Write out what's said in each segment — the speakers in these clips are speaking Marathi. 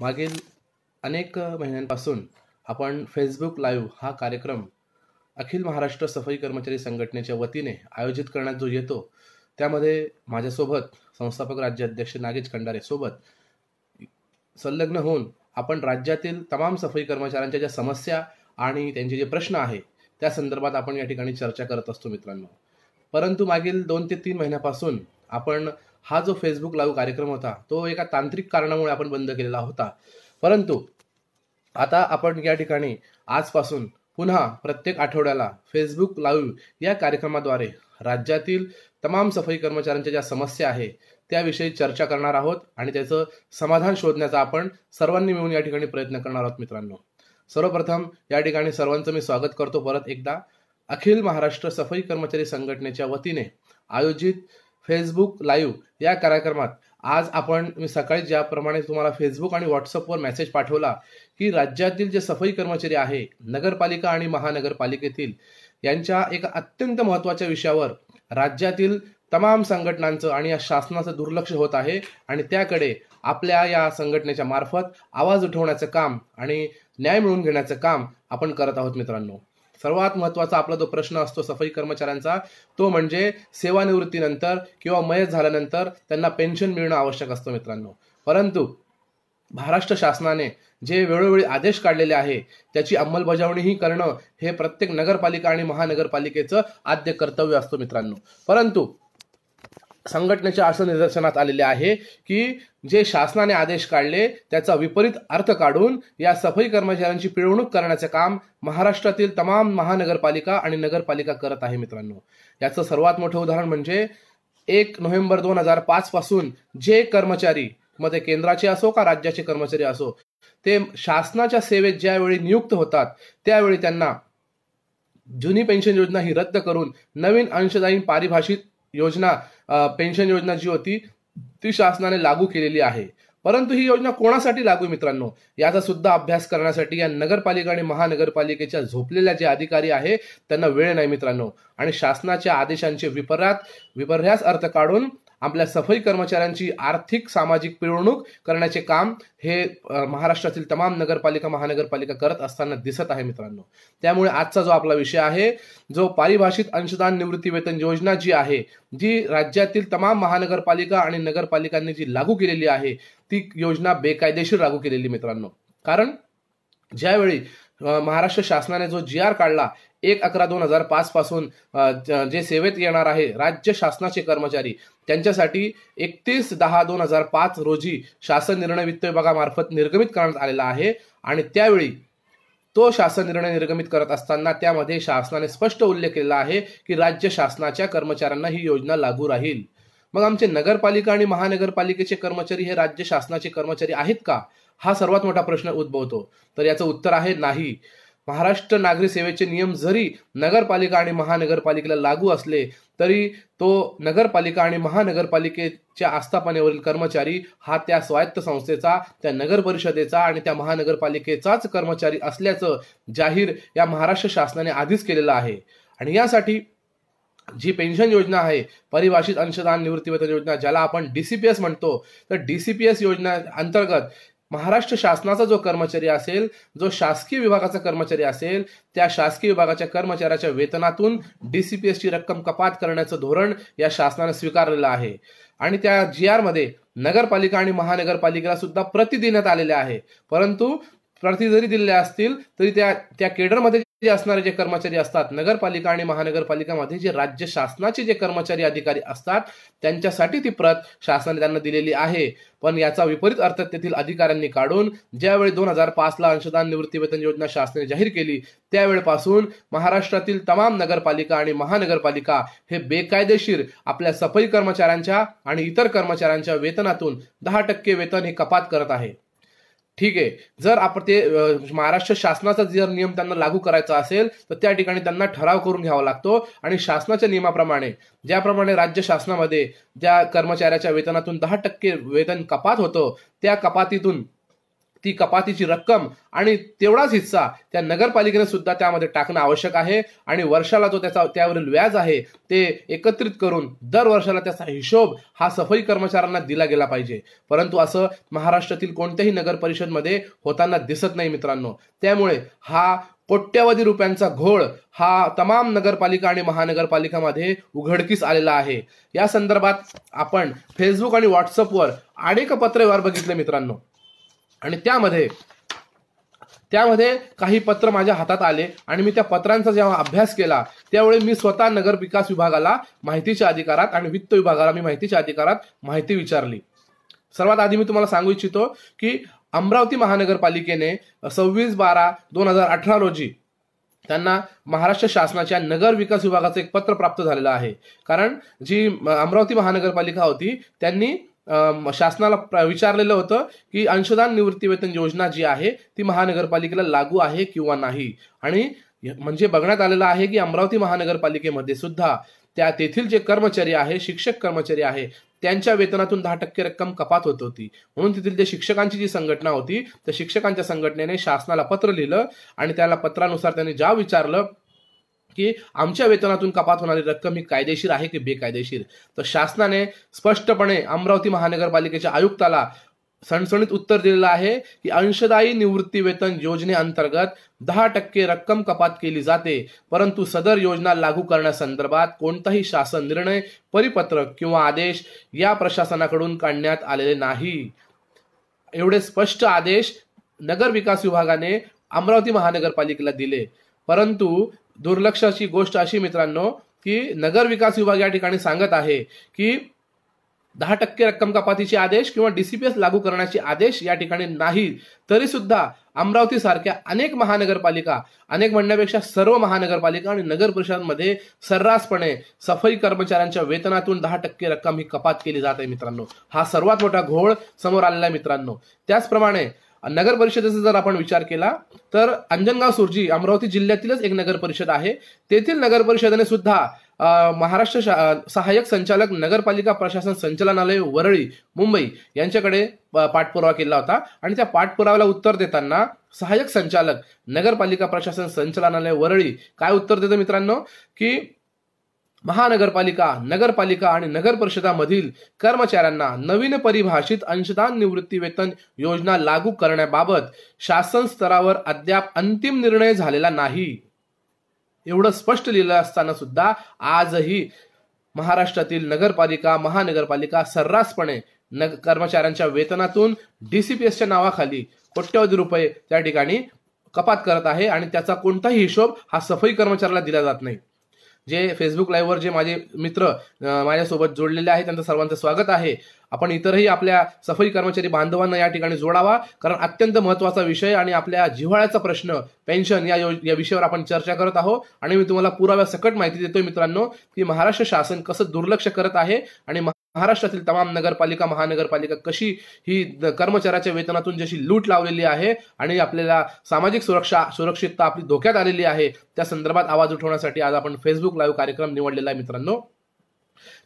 मागील अनेक महिन्यांपासून आपण फेसबुक लाईव्ह हा कार्यक्रम अखिल महाराष्ट्र सफाई कर्मचारी संघटनेच्या वतीने आयोजित करण्यात जो येतो त्यामध्ये माझ्यासोबत संस्थापक राज्याध्यक्ष नागेश खंडारे सोबत संलग्न होऊन आपण राज्यातील तमाम सफाई कर्मचाऱ्यांच्या ज्या समस्या आणि त्यांचे जे प्रश्न आहे त्या संदर्भात आपण या ठिकाणी चर्चा करत असतो मित्रांनो. परंतु मागील दोन ते तीन महिन्यापासून आपण हा जो फेसबुक लाईव्ह कार्यक्रम होता तो एका तांत्रिक कारणामुळे आपण बंद केलेला होता. परंतु आता आपण या ठिकाणी आजपासून पुन्हा प्रत्येक आठवड्याला फेसबुक लाईव्ह या कार्यक्रमाद्वारे राज्यातील तमाम सफाई कर्मचाऱ्यांच्या ज्या समस्या आहे त्याविषयी चर्चा करणार आहोत आणि त्याचं समाधान शोधण्याचा आपण सर्वांनी मिळून या ठिकाणी प्रयत्न करणार आहोत मित्रांनो. सर्वप्रथम या ठिकाणी सर्वांचं मी स्वागत करतो परत एकदा. अखिल महाराष्ट्र सफाई कर्मचारी संघटनेच्या वतीने आयोजित फेसबुक लाईव्ह या कार्यक्रमात. आज आपण मी सकाळी ज्याप्रमाणे तुम्हाला फेसबुक आणि व्हॉट्सअपवर मेसेज पाठवला की राज्यातील जे सफाई कर्मचारी आहे नगरपालिका आणि महानगरपालिकेतील यांच्या एका अत्यंत महत्त्वाच्या विषयावर राज्यातील तमाम संघटनांचं आणि या शासनाचं दुर्लक्ष होत आहे आणि त्याकडे आपल्या या संघटनेच्या मार्फत आवाज उठवण्याचं काम आणि न्याय मिळवून घेण्याचं काम आपण करत आहोत मित्रांनो. सर्वात महत्त्वाचा आपला जो प्रश्न असतो सफाई कर्मचाऱ्यांचा तो म्हणजे सेवानिवृत्तीनंतर किंवा मयत झाल्यानंतर त्यांना पेन्शन मिळणं आवश्यक असतं मित्रांनो. परंतु महाराष्ट्र शासनाने जे वेळोवेळी आदेश काढलेले आहे त्याची अंमलबजावणीही करणं हे प्रत्येक नगरपालिका आणि महानगरपालिकेचं आद्य कर्तव्य असतं मित्रांनो. परंतु संघटनेच्या असं निदर्शनात आलेले आहे की जे शासनाने आदेश काढले त्याचा विपरीत अर्थ काढून या सफाई कर्मचाऱ्यांची पिळवणूक करण्याचे काम महाराष्ट्रातील तमाम महानगरपालिका आणि नगरपालिका करत आहे मित्रांनो. याचं सर्वात मोठं उदाहरण म्हणजे एक नोव्हेंबर दोन हजार पाच पासून जे कर्मचारी मध्ये केंद्राचे असो का राज्याचे कर्मचारी असो ते शासनाच्या सेवेत ज्यावेळी नियुक्त होतात त्यावेळी त्यांना जुनी पेन्शन योजना ही रद्द करून नवीन अंशदायी पारिभाषित योजना पेन्शन योजना जी होती ती शासनाने लागू केलेली आहे. परंतु ही योजना कोणासाठी लागू मित्रांनो? याचा सुद्धा अभ्यास करण्यासाठी या नगरपालिका आणि महानगरपालिकेच्या झोपलेल्या जे अधिकारी आहे त्यांना वेळ नाही मित्रांनो. आणि शासनाच्या आदेशांचे विपर्यात विपर्यास अर्थ काढून आपल्या सफाई कर्मचाऱ्यांची आर्थिक सामाजिक पिळवणूक करण्याचे काम हे महाराष्ट्रातील तमाम नगरपालिका महानगरपालिका करत असताना दिसत आहे मित्रांनो. त्यामुळे आजचा जो आपला विषय आहे जो पारिभाषित अंशदान निवृत्ती वेतन योजना जी आहे जी राज्यातील तमाम महानगरपालिका आणि नगरपालिकांनी जी लागू केलेली आहे ती योजना बेकायदेशीर लागू केलेली मित्रांनो. कारण ज्यावेळी महाराष्ट्र शासनाने जो जी आर काढला एक अकरा दोन हजार पाच पासून जे सेवेत येणार आहे राज्य शासनाचे कर्मचारी त्यांच्यासाठी एकतीस दहा दोन हजार पाच रोजी शासन निर्णय वित्त विभागामार्फत निर्गमित करण्यात आलेला आहे. आणि त्यावेळी तो शासन निर्णय निर्गमित करत असताना त्यामध्ये शासनाने स्पष्ट उल्लेख केलेला आहे की राज्य शासनाच्या कर्मचाऱ्यांना ही योजना लागू राहील. मग आमचे नगरपालिका आणि महानगरपालिकेचे कर्मचारी हे राज्य शासनाचे कर्मचारी आहेत का? हा सर्वात मोठा प्रश्न उद्भवतो. तर याचं उत्तर आहे नाही. महाराष्ट्र नागरी सेवेचे नियम जरी नगरपालिका आणि महानगरपालिकेला लागू असले तरी तो नगरपालिका आणि महानगरपालिकेच्या आस्थापनेवरील कर्मचारी हा त्या स्वायत्त संस्थेचा त्या नगर परिषदेचा आणि त्या महानगरपालिकेचाच कर्मचारी असल्याचं जाहीर या महाराष्ट्र शासनाने आधीच केलेलं आहे. आणि यासाठी जी पेन्शन योजना आहे परिभाषित अंशदान निवृत्तीवेतन योजना ज्याला आपण डीसीपीएस म्हणतो तर डीसीपीएस योजना अंतर्गत महाराष्ट्र शासनाचा जो कर्मचारी असेल जो शासकीय विभागाचा कर्मचारी असेल त्या शासकीय विभागाच्या कर्मचाऱ्याच्या वेतनातून डीसीपीएसची रक्कम कपात करण्याचं धोरण या शासनाने स्वीकारलेलं आहे. आणि त्या जी आरमध्ये नगरपालिका आणि महानगरपालिकेला सुद्धा प्रति देण्यात आलेले आहे. परंतु प्रति जरी दिलेल्या असतील तरी त्या त्या केडरमध्ये जे असणारे जे कर्मचारी असतात नगरपालिका आणि महानगरपालिकामध्ये जे राज्य शासनाचे जे कर्मचारी अधिकारी असतात त्यांच्यासाठी ती प्रत शासनाने त्यांना दिलेली आहे. पण याचा विपरीत अर्थ तेथील अधिकाऱ्यांनी काढून ज्यावेळी दोन हजार पाच ला अंशदान निवृत्ती वेतन योजना शासनाने जाहीर केली त्यावेळेपासून महाराष्ट्रातील तमाम नगरपालिका आणि महानगरपालिका हे बेकायदेशीर आपल्या सफाई कर्मचाऱ्यांच्या आणि इतर कर्मचाऱ्यांच्या वेतनातून दहा टक्के वेतन हे कपात करत आहे. ठीक आहे. जर आपण ते महाराष्ट्र शासनाचा जर नियम त्यांना लागू करायचा असेल तर त्या ठिकाणी त्यांना ठराव करून घ्यावा लागतो. आणि शासनाच्या नियमाप्रमाणे ज्याप्रमाणे राज्य शासनामध्ये ज्या कर्मचाऱ्याच्या वेतनातून दहा टक्के वेतन कपात होतं त्या कपातीतून ती कपातीची रक्कम आणि तेवढाच हिस्सा त्या नगरपालिकेने सुद्धा त्यामध्ये टाकणं आवश्यक आहे. आणि वर्षाला जो त्याचा त्यावरील व्याज आहे ते एकत्रित करून दर वर्षाला त्याचा हिशोब हा सफाई कर्मचाऱ्यांना दिला गेला पाहिजे. परंतु असं महाराष्ट्रातील कोणत्याही नगर परिषदमध्ये होताना दिसत नाही मित्रांनो. त्यामुळे हा कोट्यवधी रुपयांचा घोळ हा तमाम नगरपालिका आणि महानगरपालिकामध्ये उघडकीस आलेला आहे. या संदर्भात आपण फेसबुक आणि व्हॉट्सअपवर अनेक पत्रव्यवहार बघितले मित्रांनो. आणि त्यामध्ये त्यामध्ये काही पत्र माझ्या हातात आले आणि मी त्या पत्रांचा जेव्हा अभ्यास केला त्यावेळी मी स्वतः नगर विकास विभागाला माहितीच्या अधिकारात आणि वित्त विभागाला मी माहितीच्या अधिकारात माहिती विचारली. सर्वात आधी मी तुम्हाला सांगू इच्छितो की अमरावती महानगरपालिकेने सव्वीस बारा दोन हजार अठरा रोजी त्यांना महाराष्ट्र शासनाच्या नगर विकास विभागाचं एक पत्र प्राप्त झालेलं आहे. कारण जी अमरावती महानगरपालिका होती त्यांनी शासनाला विचारलेलं होतं की अंशदान निवृत्तीवेतन योजना जी आहे ती महानगरपालिकेला लागू आहे किंवा नाही? आणि म्हणजे बघण्यात आलेलं आहे की अमरावती महानगरपालिकेमध्ये सुद्धा त्या तेथील जे कर्मचारी आहे शिक्षक कर्मचारी आहे त्यांच्या वेतनातून दहा टक्के रक्कम कपात होत होती. म्हणून तेथील जे शिक्षकांची जी संघटना होती त्या शिक्षकांच्या संघटनेने शासनाला पत्र लिहिलं आणि त्याला पत्रानुसार त्यांनी ज्या विचारलं की आमच्या वेतनातून कपात होणारी रक्कम ही कायदेशीर आहे की बेकायदेशीर? तर शासनाने स्पष्टपणे अमरावती महानगरपालिकेच्या आयुक्ताला सणसणीत उत्तर दिलेलं आहे की अंशदायी निवृत्ती वेतन योजनेअंतर्गत दहा टक्के रक्कम कपात केली जाते. परंतु सदर योजना लागू करण्यासंदर्भात कोणताही शासन निर्णय परिपत्रक किंवा आदेश या प्रशासनाकडून काढण्यात आलेले नाही. एवढे स्पष्ट आदेश नगर विकास विभागाने अमरावती महानगरपालिकेला दिले. परंतु दुर्लक्षाची गोष्ट अशी मित्रांनो की नगर विकास विभाग या ठिकाणी सांगत आहे की दहा टक्के रक्कम कपातीचे आदेश किंवा डीसीपीएस लागू करण्याचे आदेश या ठिकाणी नाही. तरी सुद्धा अमरावती सारख्या अनेक महानगरपालिका अनेक म्हणण्यापेक्षा सर्व महानगरपालिका आणि नगर परिषदांमध्ये सर्रासपणे सफाई कर्मचाऱ्यांच्या वेतनातून दहा टक्के रक्कम ही कपात केली जात आहे मित्रांनो. हा सर्वात मोठा घोळ समोर आलेला आहे मित्रांनो. त्याचप्रमाणे नगर परिषदेचा जर आपण विचार केला तर अंजनगाव सुरजी अमरावती जिल्ह्यातीलच एक नगर परिषद आहे. तेथील नगर परिषदेने सुद्धा महाराष्ट्र सहाय्यक संचालक नगरपालिका प्रशासन संचालनालय वरळी मुंबई यांच्याकडे पाठपुरावा केला होता. आणि त्या पाठपुराव्याला उत्तर देताना सहाय्यक संचालक नगरपालिका प्रशासन संचालनालय वरळी काय उत्तर देतं मित्रांनो? की महानगरपालिका नगरपालिका आणि नगर परिषदामधील कर्मचाऱ्यांना नवीन परिभाषित अंशदान निवृत्ती वेतन योजना लागू करण्याबाबत शासन स्तरावर अद्याप अंतिम निर्णय झालेला नाही. एवढं स्पष्ट लिहिलं असताना सुद्धा आजही महाराष्ट्रातील नगरपालिका महानगरपालिका सर्रासपणे नग कर्मचाऱ्यांच्या वेतनातून डीसीपीएसच्या नावाखाली कोट्यवधी रुपये त्या ठिकाणी कपात करत आहे आणि त्याचा कोणताही हिशोब हा सफाई कर्मचाऱ्याला दिला जात नाही. जे फेसबुक लाईव्हवर जे माझे मित्र माझ्यासोबत जोडलेले आहेत त्यांचं सर्वांचं स्वागत आहे. आपण इतरही आपल्या सफाई कर्मचारी बांधवांना या ठिकाणी जोडावा कारण अत्यंत महत्त्वाचा विषय आणि आपल्या जिव्हाळ्याचा प्रश्न पेन्शन या या विषयावर आपण चर्चा करत आहोत. आणि मी तुम्हाला पुराव्या सकट माहिती देतोय मित्रांनो की महाराष्ट्र शासन कसं दुर्लक्ष करत आहे आणि महाराष्ट्रातील तमाम नगरपालिका महानगरपालिका कशी ही कर्मचाऱ्याच्या वेतनातून जशी लूट लावलेली आहे आणि आपल्याला सामाजिक सुरक्षा सुरक्षितता आपली धोक्यात आलेली आहे त्या संदर्भात आवाज उठवण्यासाठी आज आपण फेसबुक लाईव्ह कार्यक्रम निवडलेला आहे मित्रांनो.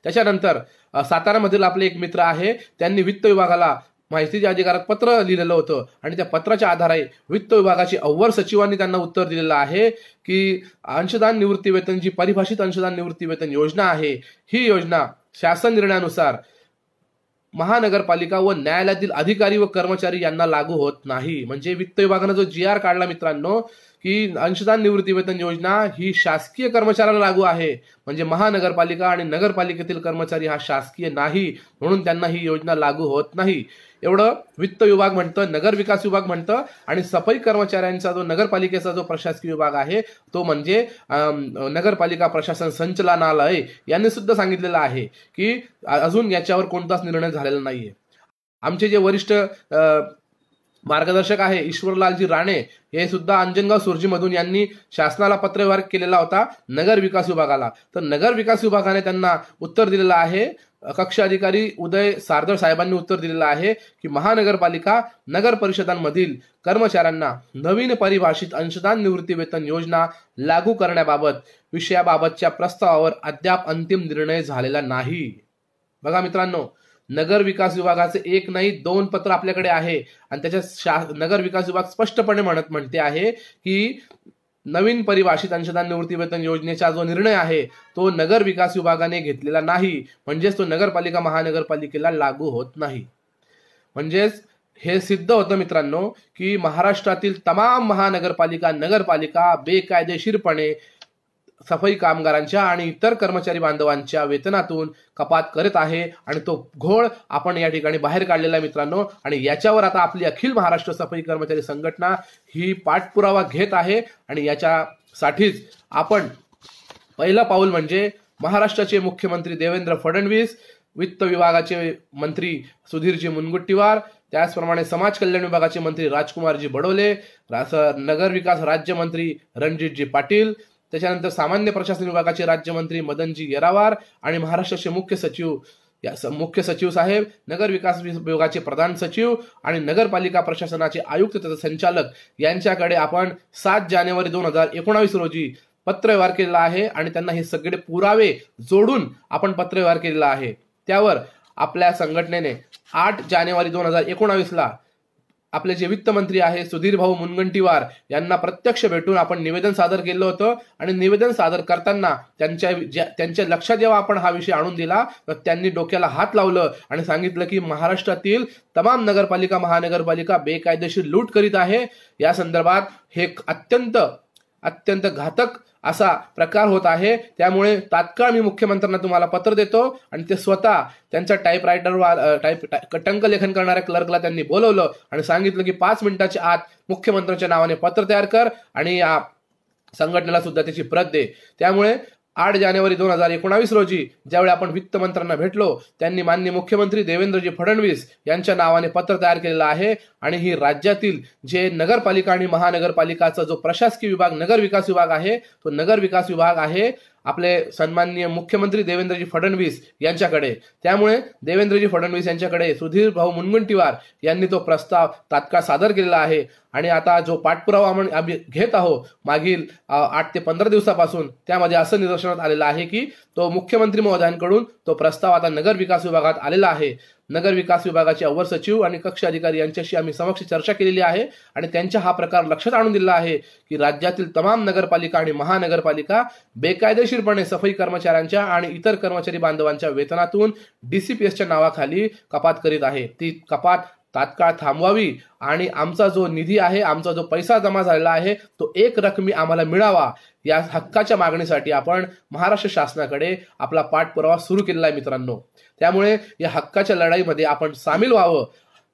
त्याच्यानंतर सातारामधील आपले एक मित्र आहे त्यांनी वित्त विभागाला माहितीच्या अधिकारात पत्र लिहिलेलं होतं आणि त्या पत्राच्या आधारे वित्त विभागाची अव्वल सचिवांनी त्यांना उत्तर दिलेलं आहे की अंशदान निवृत्ती वेतन जी परिभाषित अंशदान निवृत्ती वेतन योजना आहे ही योजना शासन निर्णयानुसार महानगरपालिका व न्यायालयातील अधिकारी व कर्मचारी यांना लागू होत नाही. म्हणजे वित्त विभागानं जो जी आर काढला मित्रांनो की अंशदान निवृत्ती वेतन योजना ही शासकीय कर्मचाऱ्याला लागू आहे. म्हणजे महानगरपालिका आणि नगरपालिकेतील कर्मचारी हा शासकीय नाही म्हणून त्यांना ही योजना लागू होत नाही. एवढं वित्त विभाग म्हणतं नगर विकास विभाग म्हणतं आणि सफाई कर्मचाऱ्यांचा जो नगरपालिकेचा जो प्रशासकीय विभाग आहे तो म्हणजे नगरपालिका प्रशासन संचालनालय यांनी सुद्धा सांगितलेलं आहे की अजून याच्यावर कोणताच निर्णय झालेला नाहीये. आमचे जे वरिष्ठ मार्गदर्शक आहे. ईश्वरलालजी राणे हे सुद्धा अंजनगाव सुरजीमधून यांनी शासनाला पत्रव्यवहार केलेला होता नगर विकास विभागाला. तर नगर विकास विभागाने त्यांना उत्तर दिलेलं आहे. कक्ष अधिकारी उदय सारदळ साहेबांनी उत्तर दिलेलं आहे की महानगरपालिका नगर परिषदांमधील कर्मचाऱ्यांना नवीन परिभाषित अंशदान निवृत्ती वेतन योजना लागू करण्याबाबत विषयाबाबतच्या प्रस्तावावर अद्याप अंतिम निर्णय झालेला नाही. बघा मित्रांनो नगर विकास विभागाचे एक नाही दोन पत्र आपल्याकडे आहे. आणि त्याच्या शा नगर विकास विभाग स्पष्टपणे म्हणत म्हणते आहे की नवीन परिभाषित अंशदान निवृत्ती वेतन योजनेचा जो निर्णय आहे तो नगर विकास विभागाने घेतलेला नाही. म्हणजेच तो नगरपालिका महानगरपालिकेला लागू होत नाही. म्हणजेच हे सिद्ध होतं मित्रांनो की महाराष्ट्रातील तमाम महानगरपालिका नगरपालिका बेकायदेशीरपणे सफाई कामगारांच्या आणि इतर कर्मचारी बांधवांच्या वेतनातून कपात करत आहे आणि तो घोळ आपण या ठिकाणी बाहेर काढलेला आहे मित्रांनो. आणि याच्यावर आता आपली अखिल महाराष्ट्र सफाई कर्मचारी संघटना ही पाठपुरावा घेत आहे आणि याच्यासाठीच आपण पहिलं पाऊल म्हणजे महाराष्ट्राचे मुख्यमंत्री देवेंद्र फडणवीस वित्त विभागाचे मंत्री सुधीरजी मुनगुट्टीवार त्याचप्रमाणे समाज कल्याण विभागाचे मंत्री राजकुमारजी बडोले नगर विकास राज्यमंत्री रणजितजी पाटील त्याच्यानंतर सामान्य प्रशासन विभागाचे राज्यमंत्री मदनजी येरावार आणि महाराष्ट्राचे मुख्य सचिव या मुख्य सचिव साहेब नगर विकास विभागाचे प्रधान सचिव आणि नगरपालिका प्रशासनाचे आयुक्त तथा संचालक यांच्याकडे आपण सात जानेवारी दोन हजार एकोणावीस रोजी पत्रव्यवहार केलेला आहे आणि त्यांना हे सगळे पुरावे जोडून आपण पत्रव्यवहार केलेला आहे. त्यावर आपल्या संघटनेने आठ जानेवारी दोन हजार एकोणावीसला आपले जे वित्तमंत्री आहे सुधीर भाऊ मुनगंटीवार यांना प्रत्यक्ष भेटून आपण निवेदन सादर केलं होतं. आणि निवेदन सादर करताना त्यांच्या त्यांच्या लक्षात जेव्हा आपण हा विषय आणून दिला तर त्यांनी डोक्याला हात लावलं आणि सांगितलं की महाराष्ट्रातील तमाम नगरपालिका महानगरपालिका बेकायदेशीर लूट करीत आहे. या संदर्भात हे अत्यंत अत्यंत घातक असा प्रकार होत आहे. त्यामुळे तात्काळ मी मुख्यमंत्र्यांना तुम्हाला पत्र देतो आणि ते स्वतः त्यांच्या टाईपरायटर टाईप टंक लेखन करणाऱ्या क्लर्कला त्यांनी बोलवलं आणि सांगितलं की पाच मिनिटाच्या आत मुख्यमंत्र्यांच्या नावाने पत्र तयार कर आणि या संघटनेला सुद्धा त्याची प्रत दे. त्यामुळे आठ जानेवारी दोन हजार एकोणावीस रोजी ज्यावेळी आपण वित्तमंत्र्यांना भेटलो त्यांनी मान्य मुख्यमंत्री देवेंद्रजी फडणवीस यांच्या नावाने पत्र तयार केलेलं आहे आणि ही राज्यातील जे नगरपालिका आणि महानगरपालिकाचा जो प्रशासकीय विभाग नगर विकास विभाग आहे तो नगर विकास विभाग आहे. आपले सन्माननीय मुख्यमंत्री देवेंद्रजी फडणवीस यांच्याकडे. त्यामुळे देवेंद्रजी फडणवीस यांच्याकडे सुधीर भाऊ मुनगंटीवार यांनी तो प्रस्ताव तात्काळ सादर केलेला आहे. आणि आता जो पाठपुरावा आपण आम्ही घेत आहोत मागील आठ ते पंधरा दिवसापासून त्यामध्ये असं निदर्शनात आलेलं आहे की तो मुख्यमंत्री महोदयांकडून तो प्रस्ताव आता नगर विकास विभागात आलेला आहे. नगर विकास विभागाचे अवर सचिव आणि कक्ष अधिकारी यांच्याशी आम्ही समक्ष चर्चा केलेली आहे आणि त्यांच्या हा प्रकार लक्षात आणून दिला आहे की राज्यातील तमाम नगरपालिका आणि महानगरपालिका बेकायदेशीरपणे सफाई कर्मचाऱ्यांच्या आणि इतर कर्मचारी बांधवांच्या वेतनातून डीसीपीएसच्या नावाखाली कपात करीत आहे. ती कपात तात्काळ थांबवावी आणि आमचा जो निधी आहे आमचा जो पैसा जमा झालेला आहे तो एक रकमी आम्हाला मिळावा. या हक्काच्या मागणीसाठी आपण महाराष्ट्र शासनाकडे आपला पाठपुरावा सुरू केलेला आहे मित्रांनो. त्यामुळे या हक्काच्या लढाईमध्ये आपण सामील व्हावं.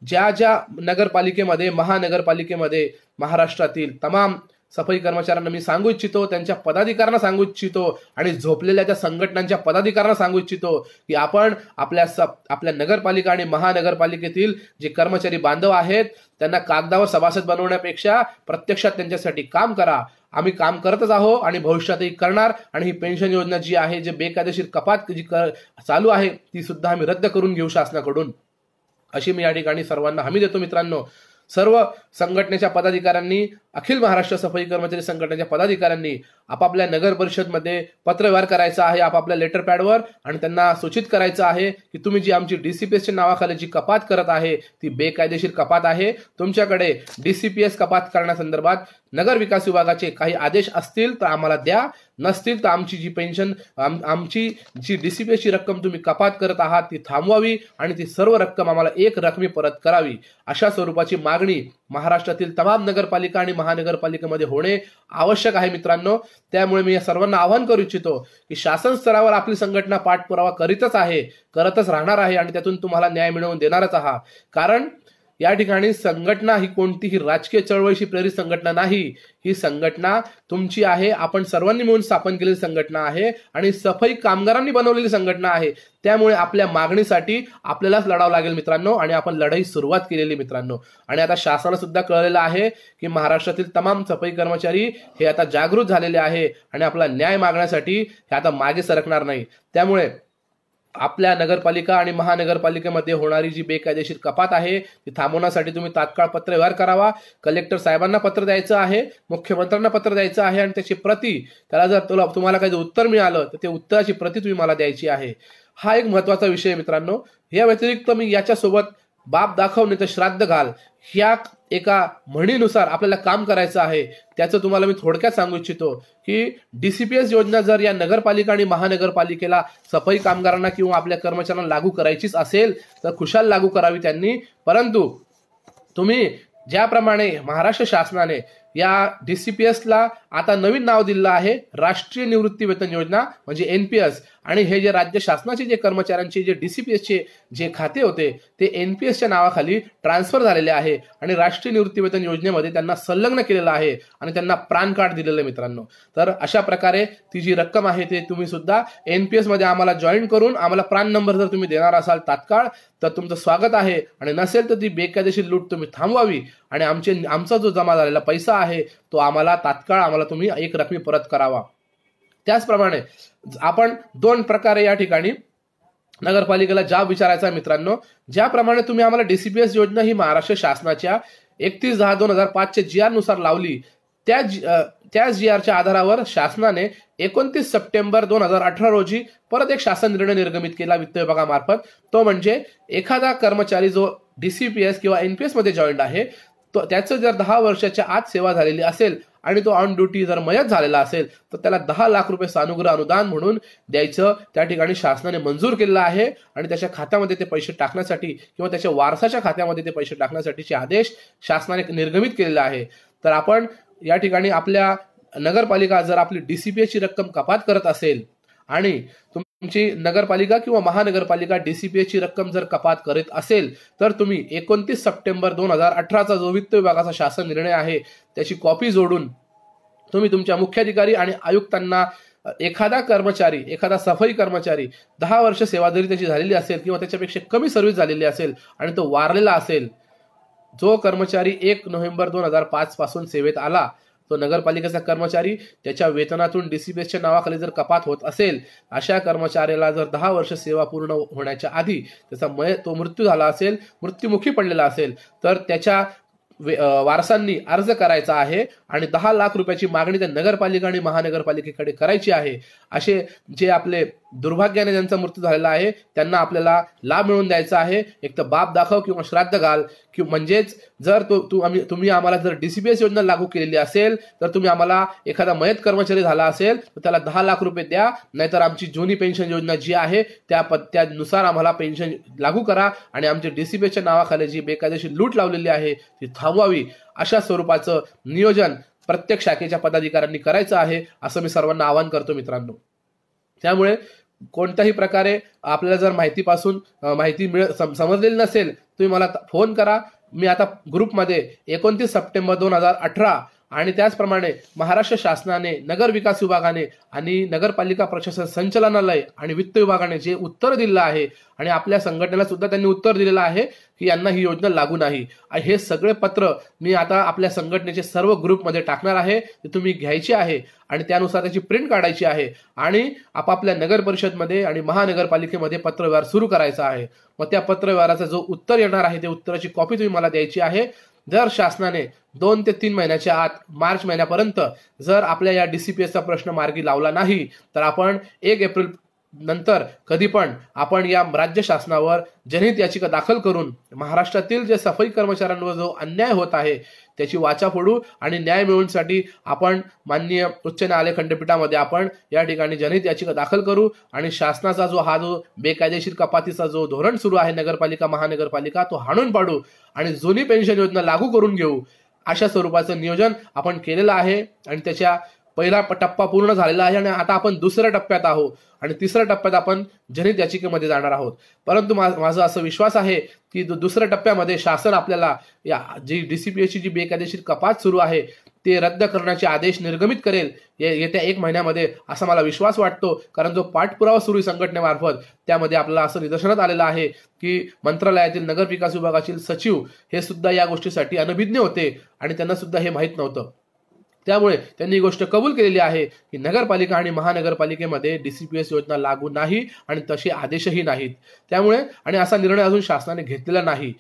ज्या ज्या नगरपालिकेमध्ये महानगरपालिकेमध्ये महाराष्ट्रातील तमाम सफाई कर्मचाऱ्यांना मी सांगू इच्छितो त्यांच्या पदाधिकाऱ्यांना सांगू इच्छितो आणि झोपलेल्या त्या संघटनांच्या पदाधिकाऱ्यांना सांगू इच्छितो की आपण आपल्या आपल्या नगरपालिका आणि महानगरपालिकेतील जे कर्मचारी बांधव आहेत त्यांना कागदावर सभासद बनवण्यापेक्षा प्रत्यक्षात त्यांच्यासाठी काम करा. आम्ही काम करतच आहो आणि भविष्यातही करणार आणि ही पेन्शन योजना जी आहे जे बेकायदेशीर कपात जी चालू आहे ती सुद्धा आम्ही रद्द करून घेऊ शासनाकडून. अशी मी या ठिकाणी सर्वांना हमी देतो मित्रांनो. सर्व संघटनेच्या पदाधिकाऱ्यांनी अखिल महाराष्ट्र सफाई कर्मचारी संघटनेच्या पदाधिकाऱ्यांनी आपापल्या नगर परिषदमध्ये पत्रव्यवहार करायचा आहे आपापल्या लेटर पॅडवर आणि त्यांना सूचित करायचं आहे की तुम्ही जी आमची डीसीपीएसच्या नावाखाली जी कपात करत आहे ती बेकायदेशीर कपात आहे. तुमच्याकडे डीसीपीएस कपात करण्यासंदर्भात नगर विकास विभागाचे काही आदेश असतील तर आम्हाला द्या. नसतील तर आमची जी पेन्शन आमची जी डीसीपीएसची रक्कम तुम्ही कपात करत आहात ती थांबवावी आणि ती सर्व रक्कम आम्हाला एक रकमी परत करावी. अशा स्वरूपाची मागणी महाराष्ट्रातील तमाम नगरपालिका आणि महानगरपालिकेमध्ये होणे आवश्यक आहे मित्रांनो. त्यामुळे मी या सर्वांना आवाहन करू इच्छितो की शासन स्तरावर आपली संघटना पाठपुरावा करीतच आहे करतच राहणार आहे आणि त्यातून तुम्हाला न्याय मिळवून देणारच आहात. कारण या ठिकाणी संघटना ही कोणतीही राजकीय चळवळीशी प्रेरित संघटना नाही. ही संघटना तुमची आहे. आपण सर्वांनी मिळून स्थापन केलेली संघटना आहे आणि सफाई कामगारांनी बनवलेली संघटना आहे. त्यामुळे आपल्या मागणीसाठी आपल्यालाच लढावं लागेल मित्रांनो आणि आपण लढाई सुरुवात केलेली मित्रांनो. आणि आता शासनाला सुद्धा कळलेलं आहे की महाराष्ट्रातील तमाम सफाई कर्मचारी हे आता जागृत झालेले आहे आणि आपला न्याय मागण्यासाठी हे आता मागे सरकणार नाही. त्यामुळे आपल्या नगरपालिका आणि महानगरपालिकेमध्ये होणारी जी बेकायदेशीर कपात आहे ती थांबवण्यासाठी तुम्ही तात्काळ पत्रव्यवहार करावा. कलेक्टर साहेबांना पत्र द्यायचं आहे मुख्यमंत्र्यांना पत्र द्यायचं आहे आणि त्याची प्रती त्याला जर तुला तुम्हाला काही उत्तर मिळालं तर ते उत्तराची प्रती तुम्ही मला द्यायची आहे. हा एक महत्त्वाचा विषय मित्रांनो. या व्यतिरिक्त मी याच्यासोबत बाप दाखवणे तर श्राद्ध घाल. ह्या एका म्हणीनुसार आपल्याला काम करायचं आहे त्याचं तुम्हाला मी थोडक्यात सांगू इच्छितो की डीसीपीएस योजना जर या नगरपालिका आणि महानगरपालिकेला सफाई कामगारांना किंवा आपल्या कर्मचाऱ्यांना लागू करायचीच असेल तर खुशाल लागू करावी त्यांनी. परंतु तुम्ही ज्याप्रमाणे महाराष्ट्र शासनाने या डीसीपीएसला आता नवीन नाव दिलं आहे राष्ट्रीय निवृत्ती वेतन योजना म्हणजे एनपीएस आणि हे जे राज्य शासनाचे जे कर्मचाऱ्यांचे जे डीसीपीएसचे जे खाते होते ते एनपीएसच्या नावाखाली ट्रान्सफर झालेले आहे. आणि राष्ट्रीय निवृत्ती वेतन योजनेमध्ये त्यांना संलग्न केलेलं आहे आणि त्यांना प्राण कार्ड दिलेलं आहे मित्रांनो. तर अशा प्रकारे ती जी रक्कम आहे ते तुम्ही सुद्धा एन पी एसमध्ये आम्हाला जॉईन करून आम्हाला प्राण नंबर जर तुम्ही देणार असाल तात्काळ तर तुमचं स्वागत आहे. आणि नसेल तर ती बेकायदेशीर लूट तुम्ही थांबवावी. आणि आमचे आमचा जो जमा झालेला पैसा आहे तो आम्हाला तात्काळ आम्हाला तुम्ही एक रकमी परत करावा. त्याचप्रमाणे आपण दोन प्रकारे या ठिकाणी नगरपालिकेला जाब विचारायचा मित्रांनो. ज्याप्रमाणे तुम्ही आम्हाला डीसीपीएस योजना ही महाराष्ट्र शासनाच्या एकतीस दहा दोन हजार पाचच्या जी आरनुसार लावली. त्या जी त्या जी आरच्या आधारावर शासनाने एकोणतीस सप्टेंबर दोन हजार अठरा रोजी परत एक शासन निर्णय निर्गमित केला वित्त विभागामार्फत. तो म्हणजे एखादा कर्मचारी जो डीसीपीएस किंवा एनपीएसमध्ये जॉईंट आहे तो त्याचं जर दहा वर्षाच्या आत सेवा झालेली असेल आणि तो ऑन ड्युटी जर मयत झालेला असेल तर त्याला दहा लाख रुपये सानुग्रह अनुदान म्हणून द्यायचं. त्या ठिकाणी शासनाने मंजूर केलेलं आहे आणि त्याच्या खात्यामध्ये ते पैसे टाकण्यासाठी किंवा त्याच्या वारसाच्या खात्यामध्ये ते पैसे टाकण्यासाठीचे आदेश शासनाने निर्गमित केलेला आहे. तर आपण या ठिकाणी आपल्या नगरपालिका जर आपली डीसीपीएची रक्कम कपात करत असेल आणि तुमची नगरपालिका किंवा महानगरपालिका डीसीपीएची रक्कम जर कपात करीत असेल तर तुम्ही एकोणतीस सप्टेंबर दोन हजार अठराचा जो वित्त विभागाचा शासन निर्णय आहे त्याची कॉपी जोडून तुम्ही तुमच्या मुख्याधिकारी आणि आयुक्तांना एखादा कर्मचारी एखादा सफाई कर्मचारी दहा वर्ष सेवा जरी त्याची झालेली असेल किंवा त्याच्यापेक्षा कमी सर्व्हिस झालेली असेल आणि तो वारलेला असेल जो कर्मचारी एक नोव्हेंबर दोन हजार पाच पासून सेवेत आला तो नगरपालिकेचा कर्मचारी त्याच्या वेतनातून डीसीबीएसच्या नावाखाली जर कपात होत असेल अशा कर्मचाऱ्याला जर दहा वर्ष सेवा पूर्ण होण्याच्या आधी त्याचा मय तो मृत्यू झाला असेल मृत्युमुखी पडलेला असेल तर त्याच्या वारसांनी अर्ज करायचा आहे आणि दहा लाख रुपयाची मागणी त्या नगरपालिका आणि महानगरपालिकेकडे करायची आहे. असे जे आपले दुर्भाग्याने ज्यांचा मृत्यू झालेला आहे त्यांना आपल्याला लाभ मिळवून द्यायचा आहे. एक तर बाप दाखव किंवा श्राद्ध घाल कि म्हणजेच जर तो तू आम्ही तुम्ही आम्हाला जर डीसीपीएस योजना लागू केलेली असेल तर तुम्ही आम्हाला एखादा मयत कर्मचारी झाला असेल तर त्याला दहा लाख रुपये द्या नाहीतर आमची जुनी पेन्शन योजना जी आहे त्या त्यानुसार आम्हाला पेन्शन लागू करा आणि आमची डीसीपीएसच्या नावाखाली जी बेकायदेशीर लूट लावलेली आहे ती थांबवावी. अशा स्वरूपाचं नियोजन प्रत्येक शाखेच्या पदाधिकाऱ्यांनी करायचं आहे असं मी सर्वांना आवाहन करतो मित्रांनो. त्यामुळे कोणत्याही प्रकारे आपल्याला जर माहितीपासून माहिती मिळ समजलेली नसेल तुम्ही मला फोन करा. मी आता ग्रुपमध्ये एकोणतीस सप्टेंबर दोन हजार अठरा आणि त्याचप्रमाणे महाराष्ट्र शासनाने नगर विकास विभागाने आणि नगरपालिका प्रशासन संचालनालय आणि वित्त विभागाने जे उत्तर दिलं आहे आणि आपल्या संघटनेला सुद्धा त्यांनी उत्तर दिलेलं आहे की यांना ही योजना लागू नाही. हे सगळे पत्र मी आता आपल्या संघटनेचे सर्व ग्रुपमध्ये टाकणार आहे ते तुम्ही घ्यायचे आहे आणि त्यानुसार त्याची प्रिंट काढायची आहे आणि आपापल्या नगर परिषदमध्ये आणि महानगरपालिकेमध्ये पत्रव्यवहार सुरू करायचा आहे. मग त्या पत्रव्यवहाराचा जो उत्तर येणार आहे ते उत्तराची कॉपी तुम्ही मला द्यायची आहे. जर शासनाने दोन ते तीन महिन्याच्या आत मार्च महिन्यापर्यंत जर आपल्या या डीसीपीएसचा प्रश्न मार्गी लावला नाही तर आपण एक एप्रिल नंतर कधी पण आपण या राज्य शासनावर जनहित याचिका दाखल करून महाराष्ट्रातील जे सफाई कर्मचाऱ्यांवर जो अन्याय होत आहे त्याची वाचा फोडू आणि न्याय मिळवण्यासाठी आपण माननीय उच्च न्यायालय खंडपीठामध्ये आपण या ठिकाणी जनहित याचिका दाखल करू आणि शासनाचा जो हा जो बेकायदेशीर कपातीचा जो धोरण सुरू आहे नगरपालिका महानगरपालिका तो हाणून पाडू आणि जुनी पेन्शन योजना लागू करून घेऊ. अशा स्वरूपाचं नियोजन आपण केलेलं आहे आणि त्याच्या पहिला टप्पा पूर्ण झालेला आहे आणि आता आपण दुसऱ्या टप्प्यात आहोत. आणि तिसऱ्या टप्प्यात आपण जनहित याचिकेमध्ये जाणार आहोत. परंतु माझा असं विश्वास आहे की दुसऱ्या टप्प्यामध्ये शासन आपल्याला या जी डीसीपीएसची जी बेकायदेशीर कपात सुरू आहे ते रद्द करण्याचे आदेश निर्गमित करेल येत्या एक महिन्यामध्ये असा मला विश्वास वाटतो. कारण जो पाठपुरावा सुरू संघटनेमार्फत त्यामध्ये आपल्याला असं निदर्शनात आलेलं आहे की मंत्रालयातील नगर विकास विभागातील सचिव हे सुद्धा या गोष्टीसाठी अनभिज्ञ होते आणि त्यांना सुद्धा हे माहीत नव्हतं. त्यामुळे त्यांनी ही गोष्ट कबूल केलेली आहे की नगरपालिका आणि महानगरपालिकेमध्ये डीसीपीएस योजना लागू नाही आणि तसे आदेशही नाहीत. त्यामुळे आणि असा निर्णय अजून शासनाने घेतलेला नाही.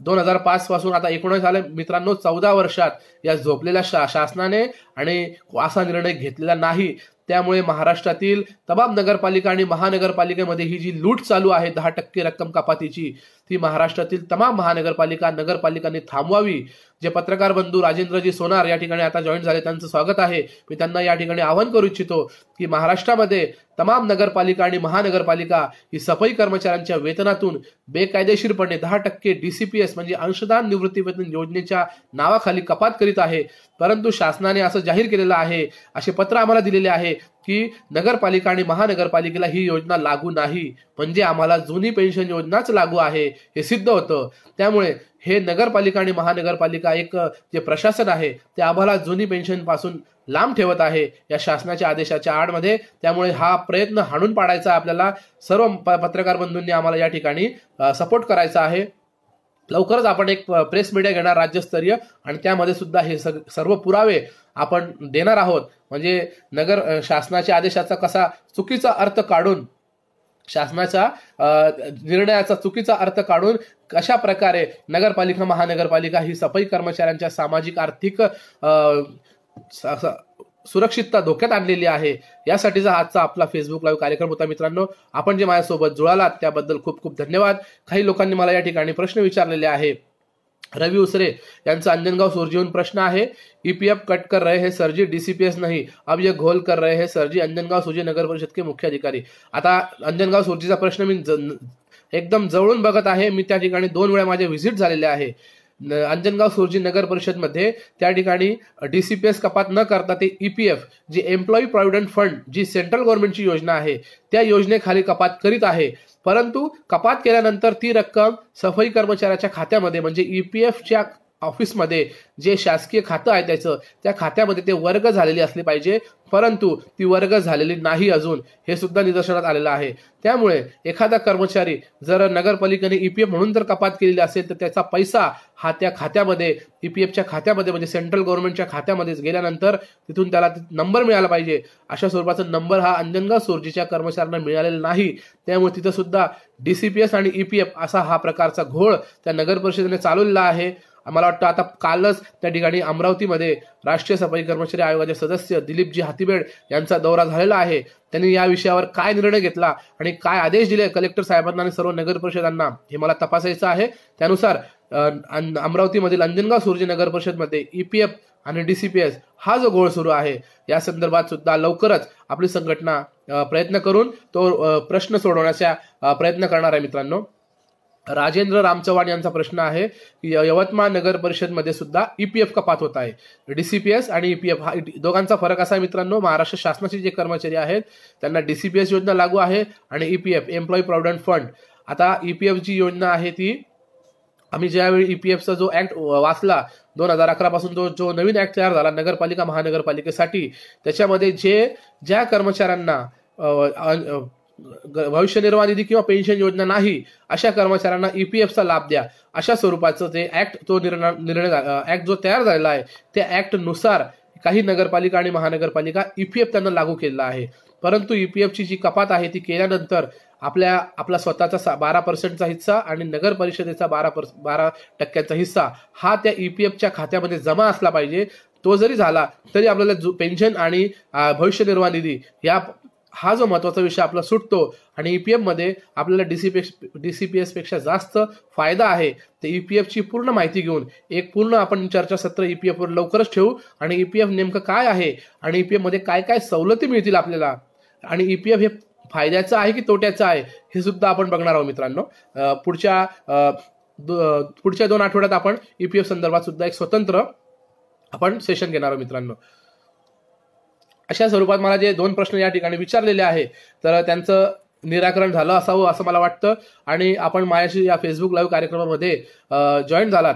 दोन हजार पाच पासून आता एकोणीस आले मित्रांनो चौदा वर्षात या झोपलेल्या शा शासनाने आणि असा निर्णय घेतलेला नाही. त्यामुळे महाराष्ट्रातील तमाम नगरपालिका आणि महानगरपालिकेमध्ये ही जी लूट चालू आहे दहा टक्के रक्कम कपातीची ती महाराष्ट्रातील तमाम महानगरपालिका नगरपालिकांनी थांबवावी. जे पत्रकार बंधू राजेंद्रजी सोनार या ठिकाणी आता जॉईन झाले त्यांचं स्वागत आहे. मी त्यांना या ठिकाणी आवाहन करू इच्छितो की महाराष्ट्रामध्ये तमाम नगरपालिका आणि महानगरपालिका ही सफाई कर्मचाऱ्यांच्या वेतनातून बेकायदेशीरपणे दहा टक्के डीसीपीएस म्हणजे अंशदान निवृत्ती वेतन योजनेच्या नावाखाली कपात करीत आहे. परंतु शासनाने असं जाहीर केलेलं आहे असे पत्र आम्हाला दिलेले आहे. की नगरपालिका आणि महानगरपालिकेला ही योजना लागू नाही. म्हणजे आम्हाला जुनी पेन्शन योजनाच लागू आहे हे सिद्ध होतं. त्यामुळे हे नगरपालिका आणि महानगरपालिका एक जे प्रशासन आहे ते आम्हाला जुनी पेन्शनपासून लांब ठेवत आहे. या शासनाच्या आदेशाच्या आडमध्ये त्यामुळे हा प्रयत्न हाणून पाडायचा आपल्याला. सर्व पत्रकार बंधूंनी आम्हाला या ठिकाणी सपोर्ट करायचा आहे. लवकरच आपण एक प्रेस मीडिया घेणार राज्यस्तरीय आणि त्यामध्ये सुद्धा हे सर्व पुरावे आपण देणार आहोत. म्हणजे नगर शासनाच्या आदेशाचा कसा चुकीचा अर्थ काढून शासनाच्या निर्णयाचा चुकीचा अर्थ काढून कशा प्रकारे नगरपालिका महानगरपालिका ही सफाई कर्मचाऱ्यांच्या सामाजिक आर्थिक सुरक्षितता धोक्यात आणलेली आहे. यासाठीचा आजचा आपला फेसबुक लाईव्ह कार्यक्रम होता मित्रांनो. आपण जे माझ्यासोबत जुळालात त्याबद्दल खूप खूप धन्यवाद. काही लोकांनी मला या ठिकाणी प्रश्न विचारलेले आहे. रवि उसरे यांचा अंजनगाव सुरजीहून प्रश्न आहे ईपीएफ कट कर रहे हैं सरजी डीसीपीएस नहीं. अब ये घोल कर रहे हैं सरजी अंजनगाव सुरजी नगर परिषद के मुख्य अधिकारी. आता अंजनगाव सुरजीचा प्रश्न मी एकदम जवळून बघत आहे. मी त्या ठिकाणी दोन वेळा माझे व्हिजिट झालेले आहे. अंजनगाव सुरजी नगर परिषदमध्ये त्या ठिकाणी डीसीपीएस कपात न करता ते ईपीएफ जी एम्प्लॉई प्रॉव्हिडंट फंड जी सेंट्रल गव्हर्नमेंटची योजना आहे त्या योजनेखाली कपात करीत आहे. परंतु कपात केल्यानंतर ती रक्कम सफाई कर्मचाऱ्याच्या खात्यामध्ये म्हणजे ईपीएफच्या ऑफिसमध्ये जे शासकीय खातं आहे त्याचं त्या खात्यामध्ये ते वर्ग झालेले असले पाहिजे परंतु ती वर्ग झालेली नाही अजून हे सुद्धा निदर्शनात आलेलं आहे. त्यामुळे एखादा कर्मचारी जर नगरपालिकेने ईपीएफ म्हणून जर कपात केलेली असेल तर त्याचा पैसा हा त्या खात्यामध्ये ईपीएफच्या खात्यामध्ये म्हणजे सेंट्रल गव्हर्नमेंटच्या खात्यामध्येच गेल्यानंतर तिथून त्याला नंबर मिळाला पाहिजे. अशा स्वरूपाचा नंबर हा अंजनगाव सोरजीच्या कर्मचाऱ्यांना मिळालेला नाही. त्यामुळे तिथं सुद्धा डीसीपीएस आणि ईपीएफ असा हा प्रकारचा घोळ त्या नगर परिषदेने चालवलेला आहे. मला वाटतं आता कालच त्या ठिकाणी अमरावतीमध्ये राष्ट्रीय सफाई कर्मचारी आयोगाचे सदस्य दिलीपजी हातीबेड यांचा दौरा झालेला आहे. त्यांनी या विषयावर काय निर्णय घेतला आणि काय आदेश दिले कलेक्टर साहेबांना आणि सर्व नगर परिषदांना हे मला तपासायचं आहे. त्यानुसार अमरावतीमधील अंजनगाव सुरजी नगर परिषदमध्ये ईपीएफ आणि डीसीपीएस हा जो घोळ सुरू आहे या संदर्भात सुद्धा लवकरच आपली संघटना प्रयत्न करून तो प्रश्न सोडवण्याचा प्रयत्न करणार आहे मित्रांनो. राजेंद्र रामचव्हाण यांचा प्रश्न आहे. की यवतमाळ नगर परिषदमध्ये सुद्धा ईपीएफ कपात होत आहे. डीसीपीएस आणि ईपीएफ हा दोघांचा फरक असा आहे मित्रांनो महाराष्ट्र शासनाचे जे कर्मचारी आहेत त्यांना डीसीपीएस योजना लागू आहे आणि ईपीएफ एम्प्लॉई प्रॉव्हिडंट फंड आता ईपीएफ जी योजना आहे ती आम्ही ज्यावेळी ईपीएफचा जो ऍक्ट वाचला दोन हजार अकरा पासून जो जो नवीन ऍक्ट तयार झाला नगरपालिका महानगरपालिकेसाठी त्याच्यामध्ये जे ज्या कर्मचाऱ्यांना भविष्य निर्वाह निधी किंवा पेन्शन योजना नाही अशा कर्मचाऱ्यांना ईपीएफचा लाभ द्या. अशा स्वरूपाचं ते ऍक्ट तो निर्णय निर्णय ऍक्ट जो तयार झालेला आहे त्या ऍक्टनुसार काही नगरपालिका आणि महानगरपालिका ईपीएफ त्यांना लागू केलेला आहे. परंतु ईपीएफची जी कपात आहे ती केल्यानंतर आपल्या आपला स्वतःचा बारा पर्सेंटचा हिस्सा आणि नगर परिषदेचा बारा बारा टक्क्याचा हिस्सा हा त्या ईपीएफच्या खात्यामध्ये जमा असला पाहिजे. तो जरी झाला तरी आपल्याला पेन्शन आणि भविष्य निर्वाह निधी या हा जो महत्त्वाचा विषय आपला सुटतो आणि ईपीएफमध्ये आपल्याला डीसीपीएस डीसीपीएसपेक्षा जास्त फायदा आहे ते ईपीएफ ची पूर्ण माहिती घेऊन एक पूर्ण आपण चर्चासत्र ईपीएफ e वर लवकरच ठेवू. आणि ईपीएफ नेमकं काय आहे? आणि ईपीएफमध्ये काय काय सवलती मिळतील आपल्याला? आणि ईपीएफ हे फायद्याचं आहे की तोट्याचं आहे? हे सुद्धा आपण बघणार आहोत मित्रांनो. पुढच्या पुढच्या दोन आठवड्यात आपण ईपीएफ संदर्भात सुद्धा एक स्वतंत्र आपण सेशन घेणार आहोत मित्रांनो. अशा स्वरूपात मला जे दोन प्रश्न या ठिकाणी विचारलेले आहे तर त्यांचं निराकरण झालं असावं असं मला वाटतं. आणि आपण माझ्याशी या फेसबुक लाईव्ह कार्यक्रमामध्ये जॉईन झालात.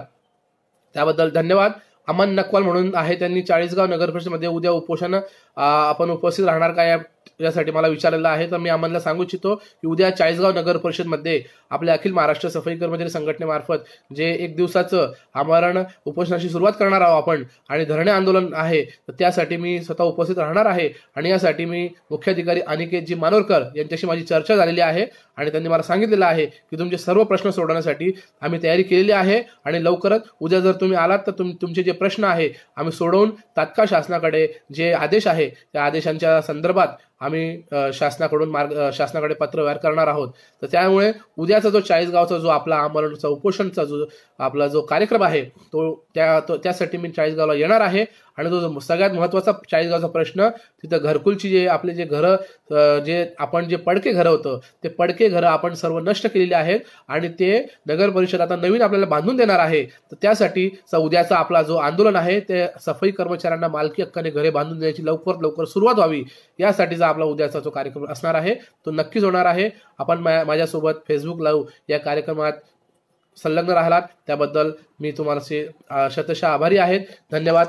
त्याबद्दल धन्यवाद. अमन नकवाल म्हणून आहे त्यांनी चाळीसगाव नगर परिषदेमध्ये उद्या उपोषण आपण उपस्थित राहणार का या यासाठी मला विचारलेलं आहे. तर मी आम्हाला सांगू इच्छितो की उद्या चाळीसगाव नगर परिषदमध्ये आपल्या अखिल महाराष्ट्र सफाई कर्मचारी संघटनेमार्फत जे एक दिवसाचं आमरण उपोषणाची सुरुवात करणार आहोत आपण आणि धरणे आंदोलन आहे तर त्यासाठी मी स्वतः उपस्थित राहणार आहे. आणि यासाठी मी मुख्याधिकारी अनिकेतजी मानोरकर यांच्याशी माझी चर्चा झालेली आहे आणि त्यांनी मला सांगितलेलं आहे की तुमचे सर्व प्रश्न सोडवण्यासाठी आम्ही तयारी केलेली आहे आणि लवकरच उद्या जर तुम्ही आलात तर तुम तुमचे जे प्रश्न आहे आम्ही सोडवून तात्काळ शासनाकडे जे आदेश आहे त्या आदेशांच्या संदर्भात आम्ही शासनाकडून मार्ग शासनाकडे पत्रव्यवहार करणार आहोत. तर त्यामुळे उद्याचा जो चाळीसगावचा जो आपला आमरणचा उपोषणचा जो आपला जो कार्यक्रम आहे तो त्या तो त्यासाठी मी चाळीसगावला येणार आहे. आणि तो सगळ्यात महत्त्वाचा चाळीसगावचा प्रश्न तिथं घरकुलची जे आपले जे घरं जे आपण जे पडके घरं होतं ते पडके घरं आपण सर्व नष्ट केलेली आहेत आणि ते नगर परिषद आता नवीन आपल्याला बांधून देणार आहे. तर त्यासाठी उद्याचा आपला जो आंदोलन आहे ते सफाई कर्मचाऱ्यांना मालकी हक्काने घरे बांधून देण्याची लवकर लवकर सुरुवात व्हावी. यासाठीचा आपला उद्याचा जो कार्यक्रम असणार आहे तो नक्कीच होणार आहे. आपण माझ्यासोबत फेसबुक लाईव्ह या कार्यक्रमात संलग्न राहिलात. त्याबद्दल मी तुम्हाला शतशः आभारी आहेत धन्यवाद.